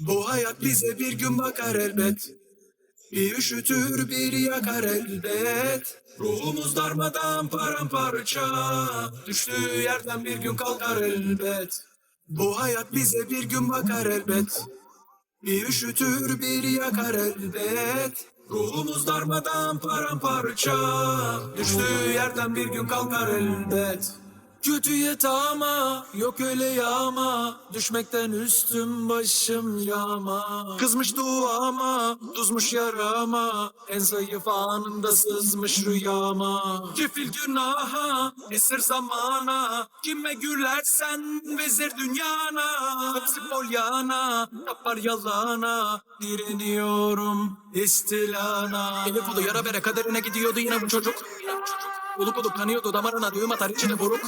Bu hayat bize bir gün bakar elbet. Bir üşütür bir yakar elbet. Ruhumuz darmadan paramparça. Düştüğü yerden bir gün kalkar elbet. Bu hayat bize bir gün bakar elbet. Bir üşütür bir yakar elbet. Ruhumuz darmadan paramparça. Düştüğü yerden bir gün kalkar elbet. Kötüye tama, yok öyle yağma. Düşmekten üstüm başım yağma. Kızmış duama, tuzmuş yarama. En zayıf anında sızmış rüyama. Kefil günaha, esir zamana. Kime gülersen vezir dünyana. Hepsi polyana, yapar yalana. Direniyorum istilana Eli kolu yara bere kaderine gidiyordu yine bu çocuk Oluk oluk kanıyordu damarına düğüm atar içine buruk.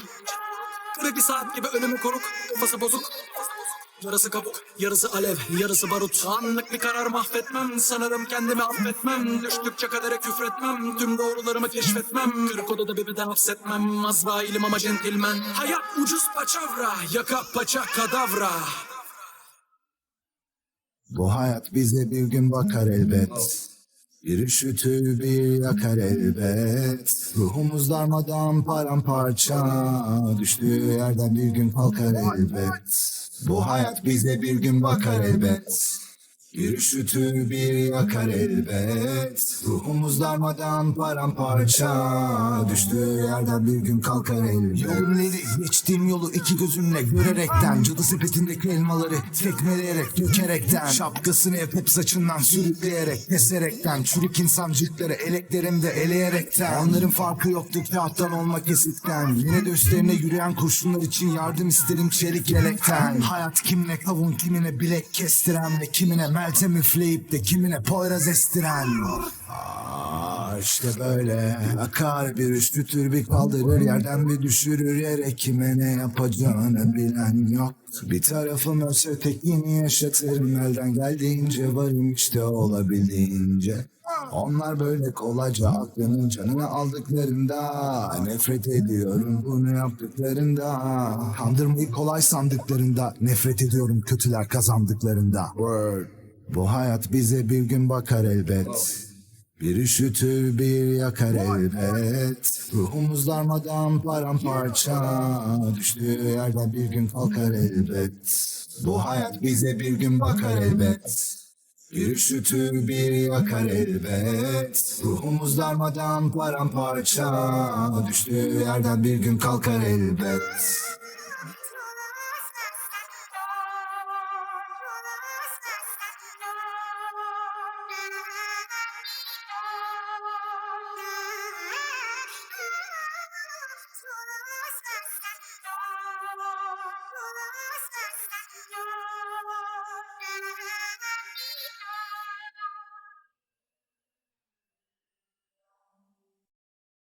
Kırık bir saat gibi ölümü koruk Kafası bozuk. Yarısı kabuk, yarısı alev, yarısı barut. Anlık bir karar mahvetmem Sanırım kendimi affetmem. Düştükçe kadere küfretmem Tüm doğrularımı keşfetmem. Kırık odada bir beden hapsetmem Azrailim ama centilmen. Hayat ucuz paçavra Yaka paça kadavra. Bu hayat bize bir gün bakar elbet. Bir üşütür bir yakar elbet. Ruhumuz darmadan paramparça. Düştüğü yerden bir gün kalkar elbet. Bu hayat bize bir gün bakar elbet. Bir üşütür bir yakar elbet. Ruhumuz darmadan paramparça. Düştüğü yerden bir gün kalkar elbet. Yolun ileri geçtiğim yolu iki gözümle görerekten. Cadı sepetindeki elmaları tekmeleyerek dökerekten. Şapkasını hep saçından sürükleyerek keserekten. Çürük insancıkları eleklerimde eleyerekten. Onların farkı yoktu kağıttan olmak esitten. Yine de üstlerine yürüyen kurşunlar için yardım isterim çelik yelekten. Hayat kimine kavun kimine bilek kestiren ve kimine meltem üfleyip de kimine poyraz estiren. Aa, işte böyle akar bir üşütür bir kaldırır yerden bir düşürür yere kime ne yapacağını bilen yok. Bir tarafım ölse ötekini yaşatırım elden geldiğince varım işte olabildiğince. Onlar böyle kolayca aklının canını aldıklarında Nefret ediyorum bunu yaptıklarında Kandırmayı kolay sandıklarında Nefret ediyorum kötüler kazandıklarında Word. Bu hayat bize bir gün bakar elbet. Bir üşütür bir yakar elbet. Ruhumuz darmadan paramparça Düştüğü yerden bir gün kalkar elbet. Bu hayat bize bir gün bakar elbet. Bir üşütür bir yakar elbet. Ruhumuz darmadan paramparça Düştüğü yerden bir gün kalkar elbet